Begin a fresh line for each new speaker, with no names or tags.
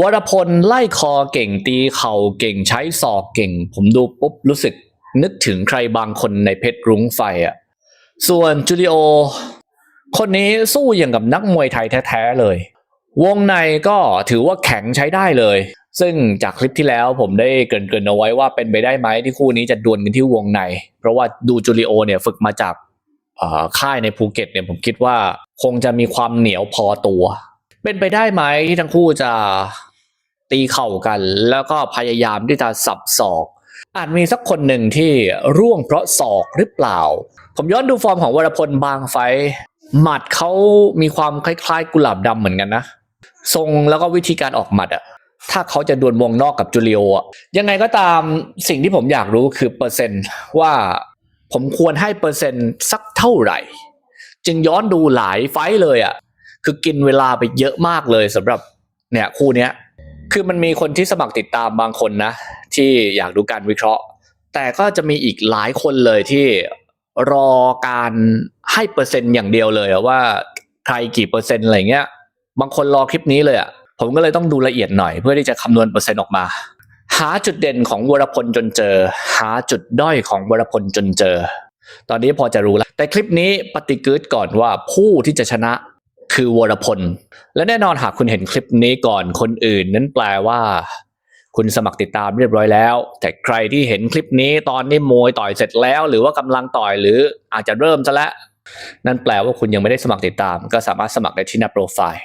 วรพลไล่คอเก่งตีเข่าเก่งใช้ศอกเก่ง ผมดูปุ๊บรู้สึกนึกถึงใครบางคนในเพชรรุ้งไฟอะ ส่วนจูริโอ คนนี้สู้อย่างกับนักมวยไทยแท้ๆเลย วงในก็ถือว่าแข็งใช้ได้เลย ซึ่งจากคลิปที่แล้วผมได้เกริ่นๆเอาไว้ว่าเป็นไปได้ไหมที่คู่นี้จะดวลกันที่วงใน เพราะว่าดูจูริโอเนี่ยฝึกมาจากค่ายในภูเก็ตเนี่ยผมคิดว่าคงจะมีความเหนียวพอตัว เป็นไปได้ไหมที่ทั้งคู่จะตีเข่ากัน แล้วก็พยายามที่จะสับศอกอาจมีสักคนหนึ่งที่ร่วงเพราะศอกหรือเปล่า ผมย้อนดูฟอร์มของวรพลบางไฟ หมัดเขามีความคล้ายๆ กุหลาบดำเหมือนกันนะ ทรงแล้วก็วิธีการออกหมัดอะถ้าเขาจะดวลวงนอกกับจูเลียอะยังไงก็ตามสิ่งที่ผมอยากรู้คือเปอร์เซ็นต์ว่าผมควรให้เปอร์เซ็นต์สักเท่าไหร่ จึงย้อนดูหลายไฟเลยอะ คือกินเวลาไปเยอะมากเลยสำหรับเนี่ยคู่เนี้ยคือมันมีคนที่สมัครติดตามบางคนนะ ที่อยากดูการวิเคราะห์ แต่ก็จะมีอีกหลายคนเลยที่รอการให้เปอร์เซ็นต์อย่างเดียวเลยว่าใครกี่เปอร์เซ็นต์อะไรเงี้ย บางคนรอคลิปนี้เลยอะผมก็เลยต้องดูละเอียดหน่อยเพื่อที่จะคำนวณเปอร์เซ็นต์ออกมา หาจุดเด่นของวรพลจนเจอ หาจุดด้อยของวรพลจนเจอ ตอนนี้พอจะรู้แล้ว แต่คลิปนี้ปฏิกึดก่อนว่าผู้ที่จะชนะ คือวรพล และแน่นอนหากคุณเห็นคลิปนี้ก่อนคนอื่น นั้นแปลว่า คุณสมัครติดตามเรียบร้อยแล้ว แต่ใครที่เห็นคลิปนี้ตอนนี้มวยต่อยเสร็จแล้ว หรือว่ากำลังต่อยหรืออาจจะเริ่มซะแล้วนั่นแปลว่าคุณยังไม่ได้สมัครติดตาม ก็สามารถสมัครได้ที่หน้าโปรไฟล์